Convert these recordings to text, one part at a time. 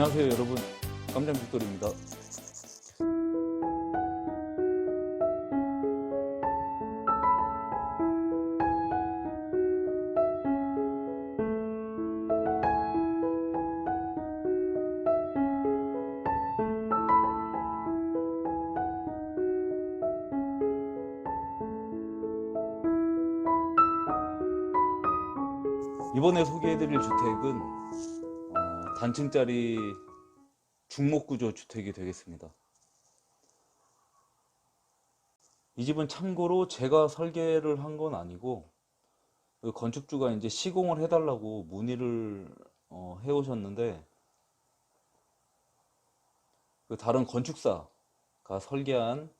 안녕하세요 여러분. 깜장 빅돌입니다. 이번에 소개해드릴 주택은 어, 단층짜리 중목구조 주택이 되겠습니다. 이 집은 참고로 제가 설계를 한 건 아니고 그 건축주가 이제 시공을 해달라고 문의를 어, 해오셨는데 그 다른 건축사가 설계한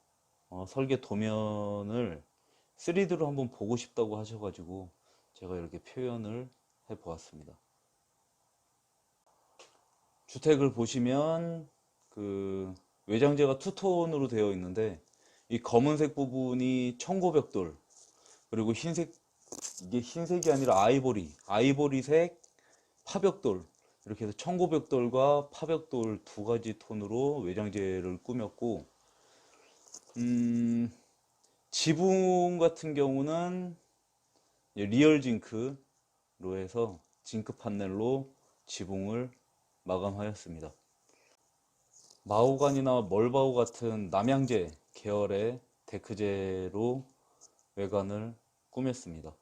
어, 설계 도면을 3D로 한번 보고 싶다고 하셔가지고 제가 이렇게 표현을 해 보았습니다. 주택을 보시면 그 외장재가 투톤으로 되어 있는데 이 검은색 부분이 청고벽돌 그리고 흰색 이게 흰색이 아니라 아이보리 아이보리색 파벽돌 이렇게 해서 청고벽돌과 파벽돌 두 가지 톤으로 외장재를 꾸몄고 음 지붕 같은 경우는 리얼 징크로 해서 징크 판넬로 지붕을 마감하였습니다. 마호간이나 멀바우 같은 남양재 계열의 데크재로 외관을 꾸몄습니다.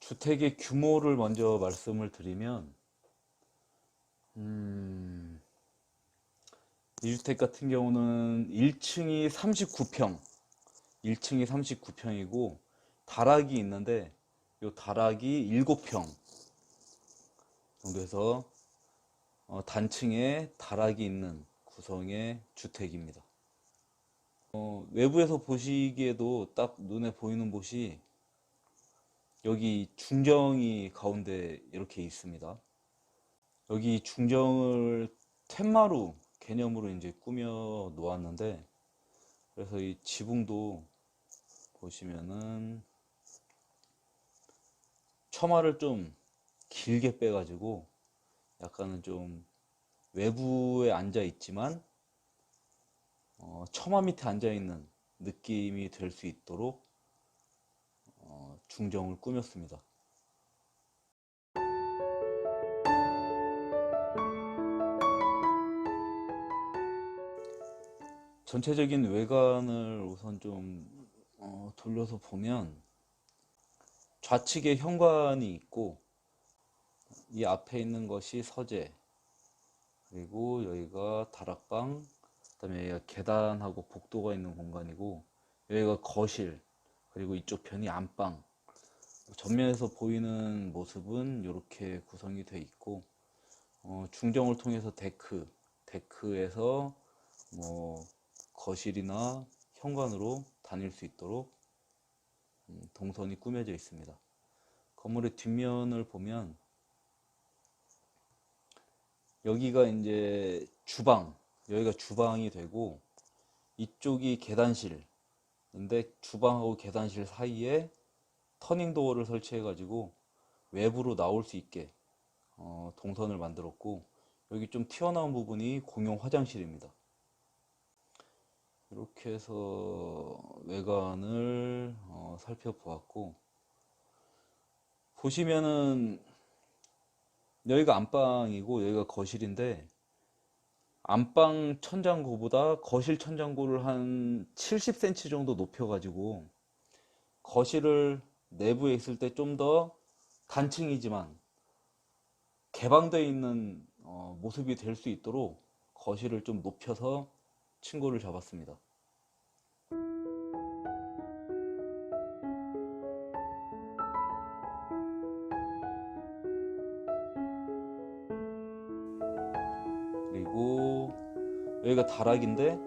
주택의 규모를 먼저 말씀을 드리면 음, 이 주택 같은 경우는 1층이 39평, 1층이 39평이고 다락이 있는데 이 다락이 7평 정도에서 어, 단층에 다락이 있는 구성의 주택입니다. 어, 외부에서 보시기에도 딱 눈에 보이는 곳이 여기 중정이 가운데 이렇게 있습니다. 여기 중정을 텐마루 개념으로 이제 꾸며 놓았는데 그래서 이 지붕도 보시면은 처마를 좀 길게 빼가지고 약간은 좀 외부에 앉아 있지만 어, 처마 밑에 앉아 있는 느낌이 될 수 있도록 어, 중정을 꾸몄습니다. 전체적인 외관을 우선 좀 어, 돌려서 보면 좌측에 현관이 있고 이 앞에 있는 것이 서재 그리고 여기가 다락방 그다음에 여기가 계단하고 복도가 있는 공간이고 여기가 거실 그리고 이쪽 편이 안방. 전면에서 보이는 모습은 이렇게 구성이 되어 있고 어, 중정을 통해서 데크 데크에서 뭐 거실이나 현관으로 다닐 수 있도록 음, 동선이 꾸며져 있습니다. 건물의 뒷면을 보면 여기가 이제 주방, 여기가 주방이 되고 이쪽이 계단실. 근데 주방하고 계단실 사이에 터닝 도어를 설치해 가지고 외부로 나올 수 있게 어, 동선을 만들었고 여기 좀 튀어나온 부분이 공용 화장실입니다. 이렇게 해서 외관을 어, 살펴보았고 보시면은 여기가 안방이고 여기가 거실인데 안방 천장고보다 거실 천장고를 한 70cm 정도 높여 가지고 거실을 내부에 있을 때 좀 더 단층이지만 개방되어 있는 어, 모습이 될 수 있도록 거실을 좀 높여서 친구를 잡았습니다. 그리고 여기가 다락인데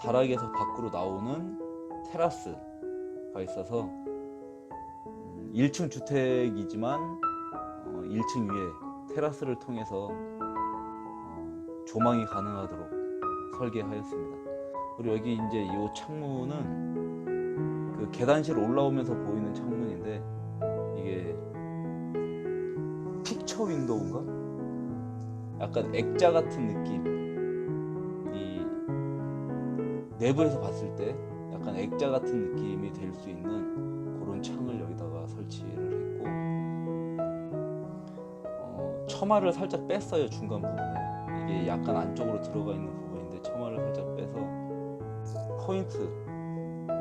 다락에서 밖으로 나오는 테라스가 있어서 1층 주택이지만 1층 위에 테라스를 통해서 어, 조망이 가능하도록 설계하였습니다. 그리고 여기 이제 이 창문은 그그 계단실 올라오면서 보이는 창문인데 이게 픽처 윈도우인가? 약간 액자 같은 느낌. 이 내부에서 봤을 때 약간 액자 같은 느낌이 될 수 있는 그런 창을 여기다가 설치를 했고 어, 처마를 살짝 뺐어요 중간 부분에 이게 약간 안쪽으로 들어가 있는 부분 포인트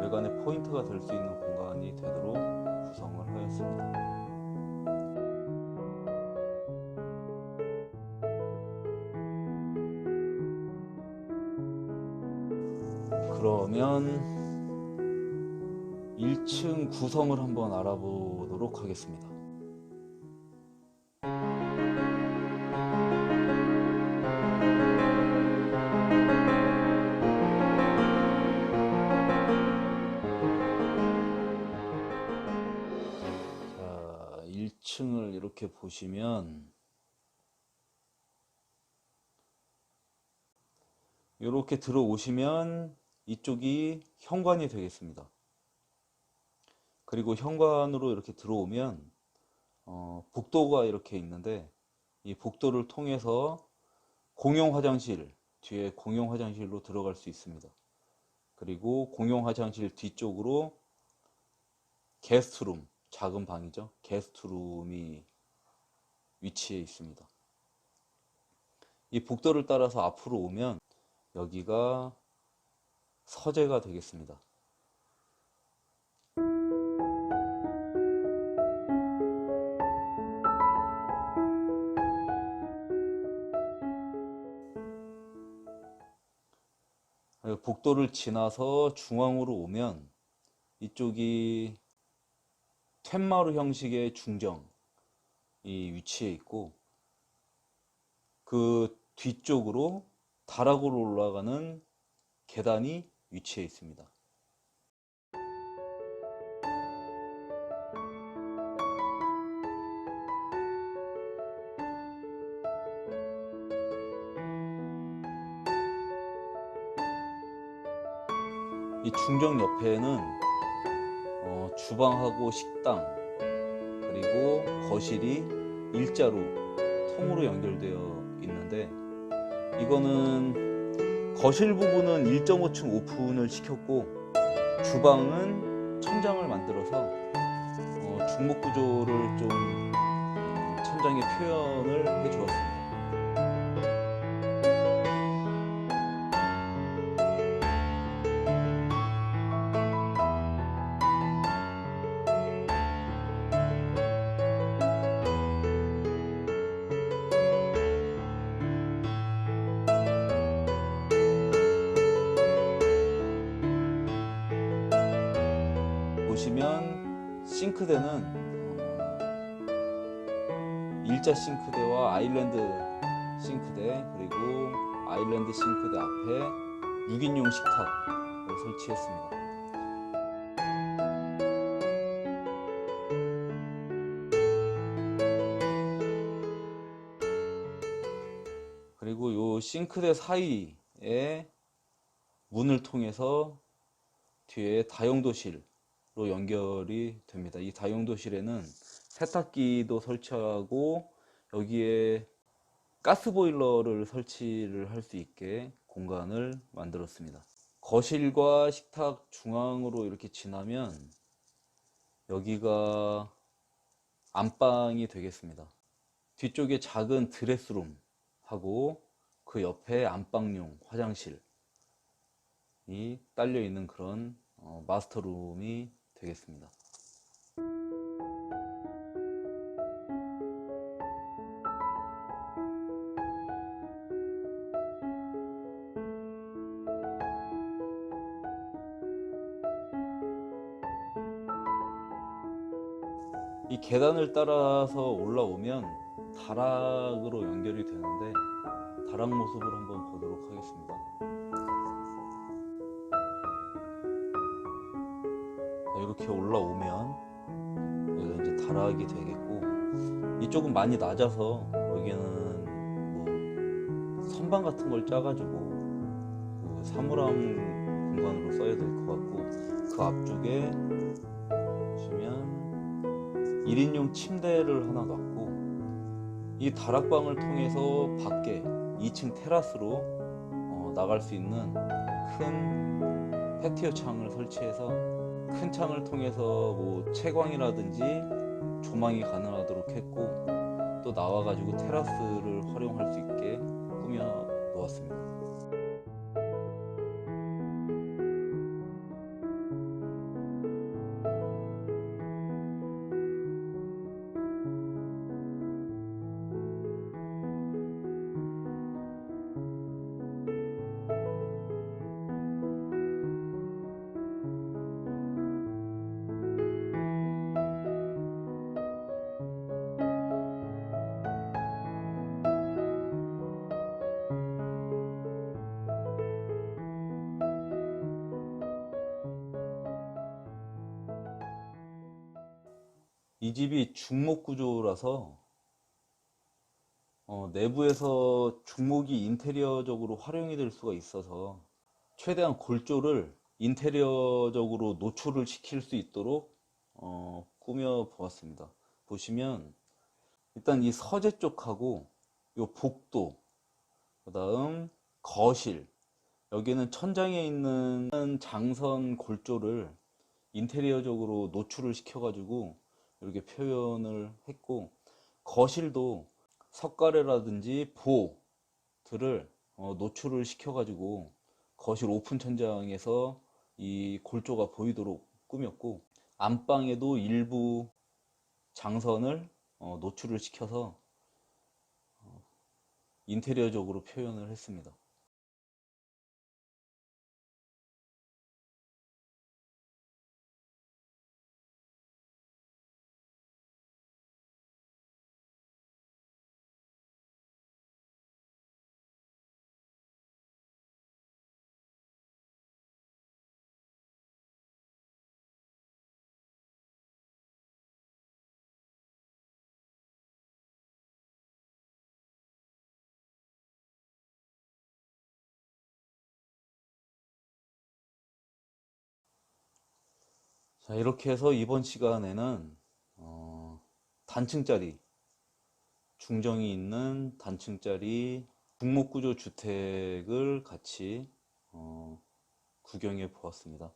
외관의 포인트가 될 수 있는 공간이 되도록 구성을 하였습니다. 그러면 1층 구성을 한번 알아보도록 하겠습니다. 층을 이렇게 보시면 이렇게 들어오시면 이쪽이 현관이 되겠습니다. 그리고 현관으로 이렇게 들어오면 어, 복도가 이렇게 있는데 이 복도를 통해서 공용 화장실 뒤에 공용 화장실로 들어갈 수 있습니다. 그리고 공용 화장실 뒤쪽으로 게스트룸 작은 방이죠. 게스트룸이 위치해 있습니다. 이 복도를 따라서 앞으로 오면 여기가 서재가 되겠습니다. 복도를 지나서 중앙으로 오면 이쪽이 텐마루 형식의 중정이 위치해 있고 그 뒤쪽으로 다락으로 올라가는 계단이 위치해 있습니다. 이 중정 옆에는 어, 주방하고 식당 그리고 거실이 일자로 통으로 연결되어 있는데 이거는 거실 부분은 1.5층 오픈을 시켰고 주방은 천장을 만들어서 어, 중목 구조를 좀 음, 천장에 표현을 해 주었습니다. 싱크대는 어, 일자 싱크대와 아일랜드 싱크대 그리고 아일랜드 싱크대 앞에 6인용 식탁을 설치했습니다. 그리고 요 싱크대 사이에 문을 통해서 뒤에 다용도실 로 연결이 됩니다. 이 다용도실에는 세탁기도 설치하고 여기에 가스 보일러를 설치를 할 수 있게 공간을 만들었습니다. 거실과 식탁 중앙으로 이렇게 지나면 여기가 안방이 되겠습니다. 뒤쪽에 작은 드레스룸 하고 그 옆에 안방용 화장실이 딸려 있는 그런 어, 마스터룸이 되겠습니다. 이 계단을 따라서 올라오면 다락으로 연결이 되는데 다락 모습을 한번 보도록 하겠습니다. 이렇게 올라오면 여기가 이제 다락이 되겠고 이쪽은 많이 낮아서 여기는 뭐 선반 같은 걸 짜가지고 그 사물함 공간으로 써야 될 것 같고 그 앞쪽에 1인용 침대를 하나 놨고 이 다락방을 통해서 밖에 2층 테라스로 어, 나갈 수 있는 큰 패티오 창을 설치해서 큰 창을 통해서 뭐 채광이라든지 조망이 가능하도록 했고 또 나와가지고 테라스를 활용할 수 있게 꾸며 놓았습니다. 이 집이 중목 구조라서 어, 내부에서 중목이 인테리어적으로 활용이 될 수가 있어서 최대한 골조를 인테리어적으로 노출을 시킬 수 있도록 어, 꾸며 보았습니다. 보시면 일단 이 서재 쪽하고 요 복도 그 다음 거실 여기는 천장에 있는 장선 골조를 인테리어적으로 노출을 시켜가지고 이렇게 표현을 했고 거실도 석가래라든지 보들을 어, 노출을 시켜가지고 거실 오픈 천장에서 이 골조가 보이도록 꾸몄고 안방에도 일부 장선을 어, 노출을 시켜서 어, 인테리어적으로 표현을 했습니다. 자, 이렇게 해서 이번 시간에는 어, 단층짜리 중정이 있는 단층짜리 중목구조 주택을 같이 어, 구경해 보았습니다.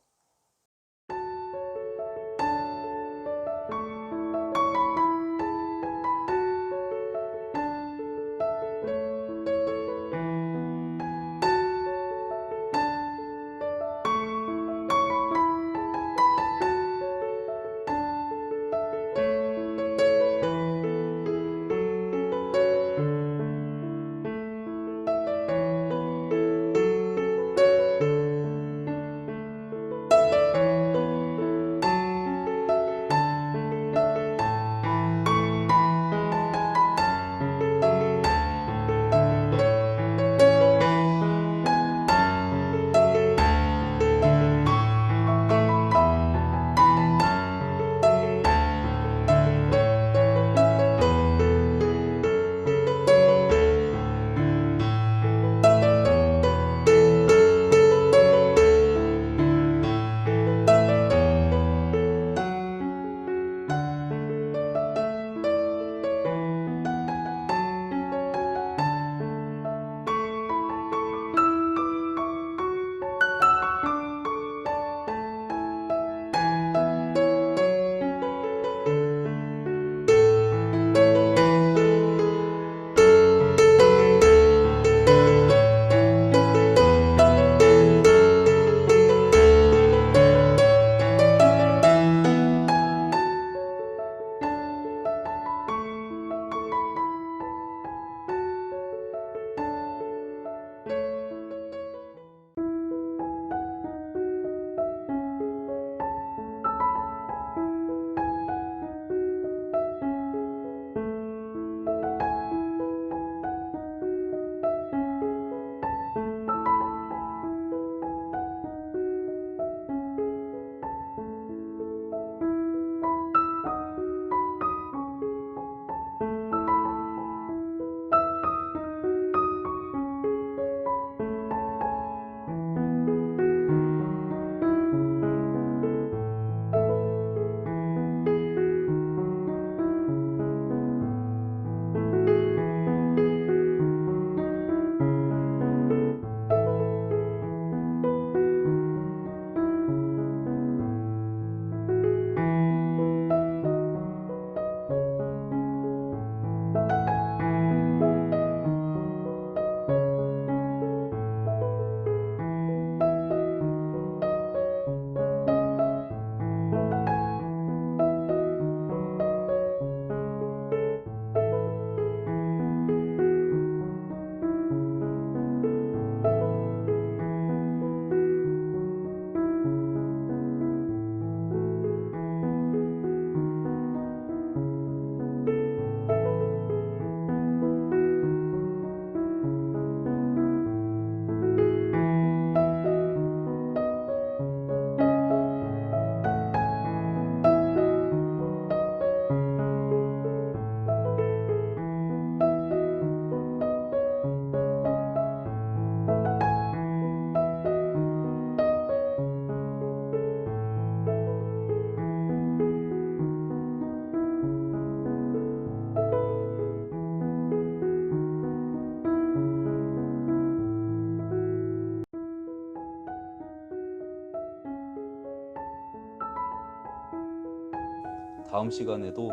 다음 시간에도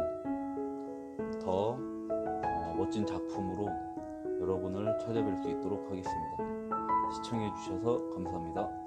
더 어, 멋진 작품으로 여러분을 찾아뵐 수 있도록 하겠습니다. 시청해 주셔서 감사합니다.